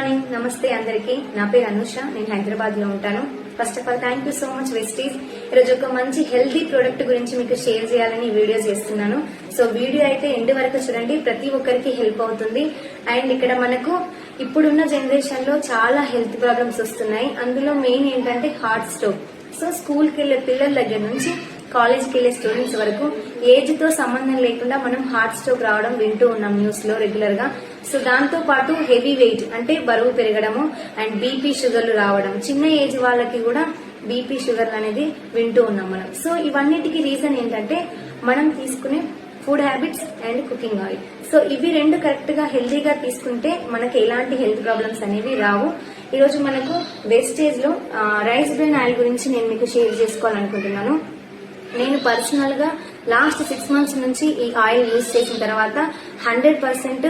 Morning. నమస్తే అందరికీ. నా పేరు అనుష. నేను హైదరాబాద్లో ఉంటాను. First of all thank you so much besties ఈరోజు ఒక మంచి హెల్దీ ప్రోడక్ట్ గురించి మీకు షేర్ చేయాలని వీడియో చేస్తున్నాను. సో వీడియో అయితే ఎండ్ వరకు చూడండి. ప్రతి ఒక్కరికి హెల్ప్ అవుతుంది. అండ్ ఇక్కడ మనకు ఇప్పుడున్న జనరేషన్లో చాలా హెల్త్ ప్రాబ్లమ్స్ వస్తున్నాయి. అందులో మెయిన్ ఏంటంటే హార్ట్ స్ట్రోక్ సో స్కూల్కి వెళ్ళే పిల్లల దగ్గర నుంచి కాలేజ్కి వెళ్ళే స్టూడెంట్స్ వరకు ఏజ్తో సంబంధం లేకుండా మనం హార్ట్ స్ట్రోక్ రావడం వింటూ ఉన్నాం న్యూస్లో రెగ్యులర్గా సో దాంతో పాటు హెవీ వెయిట్ అంటే బరువు పెరగడము అండ్ బీపీ షుగర్లు రావడం. చిన్న ఏజ్ వాళ్ళకి కూడా బీపీ షుగర్లు అనేది వింటూ ఉన్నాం మనం. సో ఇవన్నిటికీ రీజన్ ఏంటంటే మనం తీసుకునే food habits and cooking oil. So ఇవి రెండు కరెక్ట్గా హెల్దీగా తీసుకుంటే మనకి ఎలాంటి హెల్త్ ప్రాబ్లమ్స్ అనేవి రావు. ఈరోజు మనకు వేస్టేజ్లో రైస్ బ్రెయిన్ ఆయిల్ గురించి నేను మీకు షేర్ చేసుకోవాలనుకుంటున్నాను. నేను పర్సనల్గా లాస్ట్ సిక్స్ మంత్స్ నుంచి ఈ ఆయిల్ యూజ్ చేసిన తర్వాత హండ్రెడ్ పర్సెంట్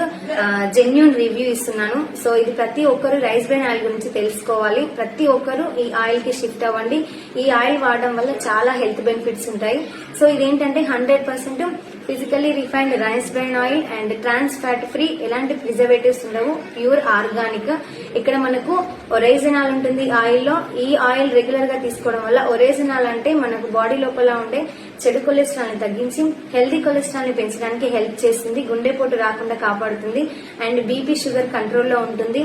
జెన్యున్ రివ్యూ ఇస్తున్నాను. సో ఇది ప్రతి ఒక్కరు రైస్ బ్రెయిన్ ఆయిల్ గురించి తెలుసుకోవాలి. ప్రతి ఒక్కరు ఈ ఆయిల్కి షిఫ్ట్ అవ్వండి. ఈ ఆయిల్ వాడడం వల్ల చాలా హెల్త్ బెనిఫిట్స్ ఉంటాయి. సో ఇదేంటంటే hundred percent physically refined rice bran oil and trans fat free ఎలాంటి ప్రిజర్వేటివ్స్ ఉండవు. ప్యూర్ ఆర్గానిక్ ఇక్కడ మనకు ఒరేజనాల్ ఉంటుంది ఆయిల్లో ఈ ఆయిల్ రెగ్యులర్గా తీసుకోవడం వల్ల ఒరేజనాల్ అంటే మనకు బాడీ లోపల ఉండే చెడు కొలెస్ట్రాల్ని తగ్గించి హెల్దీ కొలెస్ట్రాల్ని పెంచడానికి హెల్ప్ చేస్తుంది గుండెపోటు రాకుండా కాపాడుతుంది అండ్ బీపీ షుగర్ కంట్రోల్లో ఉంటుంది.